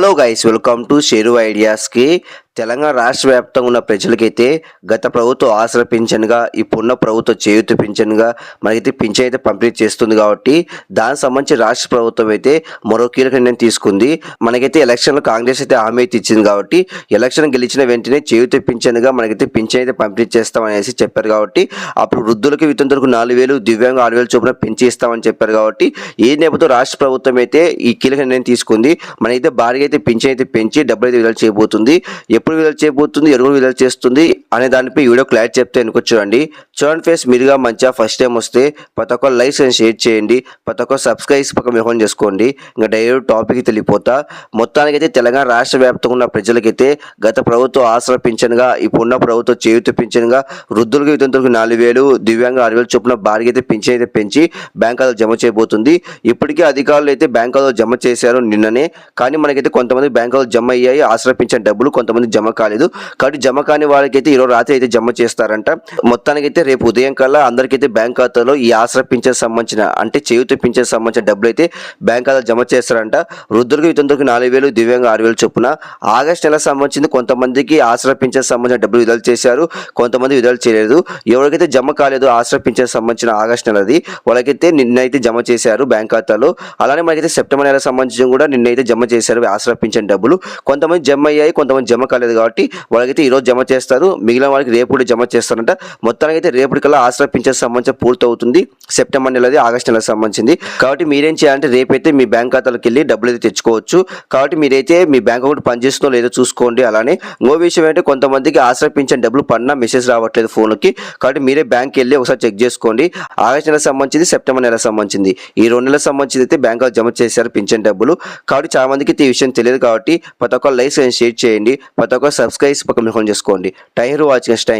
Hello guys, welcome to Sheru Ideas के తెలంగాణ రాష్ట్ర వ్యాప్తంగా ఉన్న ప్రజలకైతే గత ప్రభుత్వం ఆసరా పింఛన్గా ఇప్పుడున్న ప్రభుత్వం చేయూత పింఛన్గా మనకైతే పింఛన్ అయితే పంపిణీ చేస్తుంది కాబట్టి దానికి సంబంధించి రాష్ట్ర ప్రభుత్వం అయితే మరో కీలక నిర్ణయం తీసుకుంది. మనకైతే ఎలక్షన్లో కాంగ్రెస్ అయితే హామీ అయితే ఇచ్చింది కాబట్టి ఎలక్షన్ గెలిచిన వెంటనే చేయూత పింఛన్గా మనకైతే పింఛన్ అయితే పంపిణీ చేస్తాం అనేసి చెప్పారు కాబట్టి అప్పుడు వృద్ధులకి వితంతులకు నాలుగు వేలు దివ్యాంగ ఆరు వేలు చొప్పున పెంచి ఇస్తామని చెప్పారు కాబట్టి ఈ నేపథ్యంలో రాష్ట్ర ప్రభుత్వం అయితే ఈ కీలక నిర్ణయం తీసుకుంది. మనైతే భారీగా అయితే పింఛన్ అయితే పెంచి డబ్బులు అయితే విడుదల చేయబోతుంది. ఎప్పుడు విడుదల చేయబోతుంది ఎరువులు విడుదల చేస్తుంది అనే దానిపై వీడియో క్లారిటీ చెప్తే వెనుకొచ్చు చూడండి. చూడండి ఫేస్ మీరుగా మంచిగా ఫస్ట్ టైం వస్తే ప్రతి ఒక్క లైక్స్ అండ్ షేర్ చేయండి. ప్రతి ఒక్క సబ్స్క్రైబ్స్ పక్క మిహోన్ చేసుకోండి. ఇంకా డైరెక్ట్ టాపిక్ తెలిపోతా. మొత్తానికైతే తెలంగాణ రాష్ట్ర వ్యాప్తంగా ఉన్న ప్రజలకైతే గత ప్రభుత్వం ఆసరా పింఛన్గా ఇప్పుడున్న ప్రభుత్వం చేయూత పింఛన్గా వృద్ధులకు వితంతులకు నాలుగు వేలు దివ్యాంగ ఆరు వేలు చొప్పున భారీగా అయితే పింఛన్ అయితే పెంచి బ్యాంకులో జమ చేయబోతుంది. ఇప్పటికే అధికారులు అయితే బ్యాంకులో జమ చేశారు నిన్ననే. కానీ మనకైతే కొంతమంది బ్యాంకులో జమ అయ్యాయి. ఆసరా పింఛన్ డబ్బులు కొంతమంది జమ కాలేదు. కాబట్టి జమ కాని వాళ్ళకైతే ఈరోజు రాత్రి అయితే జమ చేస్తారంట. మొత్తానికైతే రేపు ఉదయం కల్లా అందరికైతే బ్యాంక్ ఖాతాలో ఈ ఆసరా పింఛన్ సంబంధించిన అంటే చేయూత పింఛన్ సంబంధించిన డబ్బులు అయితే బ్యాంక్ ఖాతా జమ చేస్తారంట. వృద్ధులకు వితంతులకు నాలుగు వేలు దివ్యాంగ ఆరు వేలు చొప్పున ఆగస్ట్ నెల సంబంధించింది కొంతమందికి ఆసరా పింఛన్ సంబంధించిన డబ్బులు విడుదల చేశారు. కొంతమంది విడుదల చేయలేదు. ఎవరికైతే జమ కాలేదు ఆసరా పింఛన్ సంబంధించిన ఆగస్ట్ నెలది వాళ్ళకైతే నిన్నైతే జమ చేశారు బ్యాంక్ ఖాతాలో. అలానే మనకైతే సెప్టెంబర్ నెల సంబంధించి కూడా నిన్నైతే జమ చేశారు ఆసరా పింఛన్ డబ్బులు. కొంతమంది జమ అయ్యాయి కొంతమంది జమ కాలేదు. కాబట్టి వాళ్ళకైతే ఈరోజు జమ చేస్తారు. మిగిలిన వాళ్ళకి రేపు జమ చేస్తారంట. మొత్తానికి అయితే రేపటికల్లా ఆసరా పింఛన్ సంబంధించి పూర్తి అవుతుంది సెప్టెంబర్ నెలది ఆగస్ట్ నెలకు సంబంధించింది. కాబట్టి మీరేం చేయాలంటే రేపైతే మీ బ్యాంక్ ఖాతాలకు వెళ్ళి డబ్బులు అయితే తెచ్చుకోవచ్చు. కాబట్టి మీరైతే మీ బ్యాంక్ అకౌంట్ పనిచేస్తుందో లేదో చూసుకోండి అలానే. ఇంకో విషయం ఏంటంటే కొంతమందికి ఆసరా పింఛన్ డబ్బులు పడినా మెసేజ్ రావట్లేదు ఫోన్కి. కాబట్టి మీరే బ్యాంక్ వెళ్ళి ఒకసారి చెక్ చేసుకోండి. ఆగస్ట్ నెలకు సంబంధించింది సెప్టెంబర్ నెలకు సంబంధించింది. ఈ రెండు నెలలకు సంబంధించి అయితే బ్యాంక్ జమ చేశారు పింఛన్ డబ్బులు. కాబట్టి చాలా మందికి ఈ విషయం తెలియదు కాబట్టి ప్రతి ఒక్క లైఫ్ షేర్ చేయండి. ప్రతి ఒక్క సబ్స్క్రైబ్ పక్కన చేసుకోండి. Tyre watching time